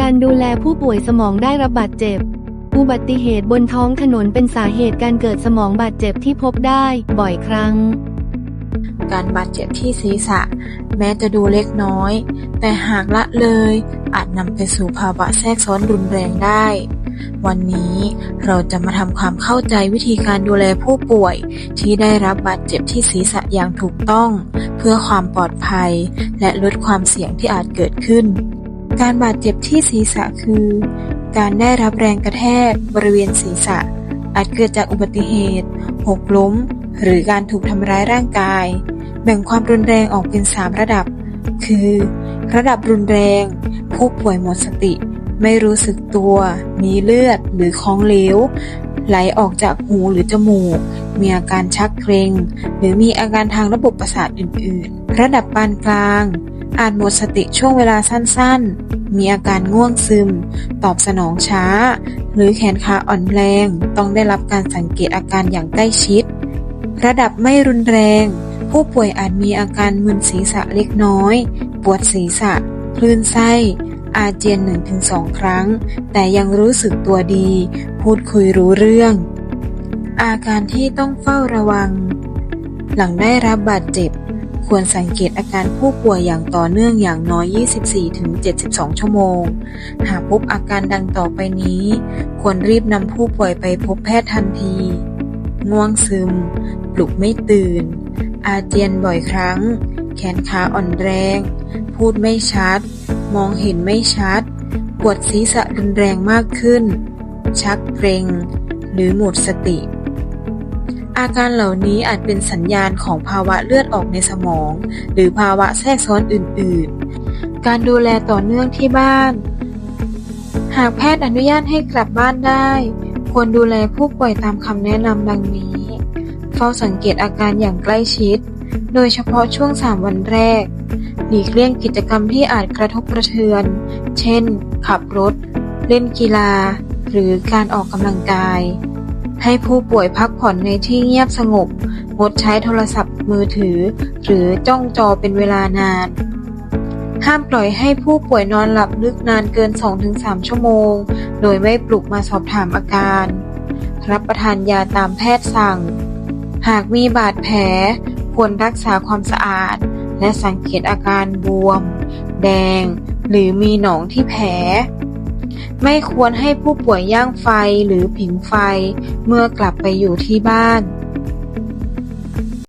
การดูแลผู้ป่วยสมองได้รับบาดเจ็บ อุบัติเหตุบนท้องถนนเป็นสาเหตุการเกิดสมองบาดเจ็บที่พบได้บ่อยครั้ง การบาดเจ็บที่ศีรษะ แม้จะดูเล็กน้อย แต่หากละเลย อาจนำไปสู่ภาวะแทรกซ้อนรุนแรงได้ วันนี้เราจะมาทำความเข้าใจวิธีการดูแลผู้ป่วย ที่ได้รับบาดเจ็บที่ศีรษะอย่างถูกต้อง เพื่อความปลอดภัย และลดความเสี่ยงที่อาจเกิดขึ้น การบาดเจ็บที่ศีรษะคือ การได้รับแรงกระแทกบริเวณศีรษะ อาจเกิดจากอุบัติเหตุ หกล้ม หรือการถูกทำร้ายร่างกาย แบ่งความรุนแรงออกเป็น 3 ระดับ คือ ระดับรุนแรง ผู้ป่วยหมดสติ ไม่รู้สึกตัว มีเลือดหรือของเหลวไหลออกจากหูหรือจมูก มีอาการชักเกร็ง หรือมีอาการทางระบบประสาทอื่น ๆ ระดับปานกลาง อาจหมดสติช่วงเวลาสั้นๆ มีอาการง่วงซึม ตอบสนองช้า หรือแขนขาอ่อนแรง ต้องได้รับการสังเกตอาการอย่างใกล้ชิด ระดับไม่รุนแรง ผู้ป่วยอาจมีอาการมึนศีรษะเล็กน้อย ปวดศีรษะ คลื่นไส้ อาเจียน 1-2 ครั้ง แต่ยังรู้สึกตัวดี พูดคุยรู้เรื่อง อาการที่ต้องเฝ้าระวัง หลังได้รับบาดเจ็บ ควรสังเกตอาการผู้ป่วยอย่างต่อเนื่องอย่างน้อย 24-72 ชั่วโมง หากพบอาการดังต่อไปนี้ ควรรีบนำผู้ป่วยไปพบแพทย์ทันที ง่วงซึม ปลุกไม่ตื่น อาเจียนบ่อยครั้ง แขนขาอ่อนแรง พูดไม่ชัด มองเห็นไม่ชัด ปวดศีรษะรุนแรงมากขึ้น ชักเกร็ง หรือหมดสติ อาการเหล่านี้อาจเป็นสัญญาณของภาวะเลือดออกในสมอง หรือภาวะแทรกซ้อนอื่นๆ การดูแลต่อเนื่องที่บ้าน หากแพทย์อนุญาตให้กลับบ้านได้ ควรดูแลผู้ป่วยตามคำแนะนำดังนี้ เฝ้าสังเกตอาการอย่างใกล้ชิด โดยเฉพาะช่วง 3 วันแรก หลีกเลี่ยงกิจกรรมที่อาจกระทบกระเทือน เช่น ขับรถ เล่นกีฬา หรือการออกกำลังกาย ให้ผู้ป่วยพักผ่อนในที่เงียบสงบ งดใช้โทรศัพท์มือถือ หรือจ้องจอเป็นเวลานาน ห้ามปล่อยให้ผู้ป่วยนอนหลับลึกนานเกิน 2-3 ชั่วโมง โดยไม่ปลุกมาสอบถามอาการ รับประทานยาตามแพทย์สั่ง หากมีบาดแผล ควรรักษาความสะอาด และสังเกตอาการบวม แดง หรือมีหนองที่แผล ไม่ควรให้ผู้ป่วยย่างไฟหรือผิงไฟเมื่อกลับไปอยู่ที่บ้าน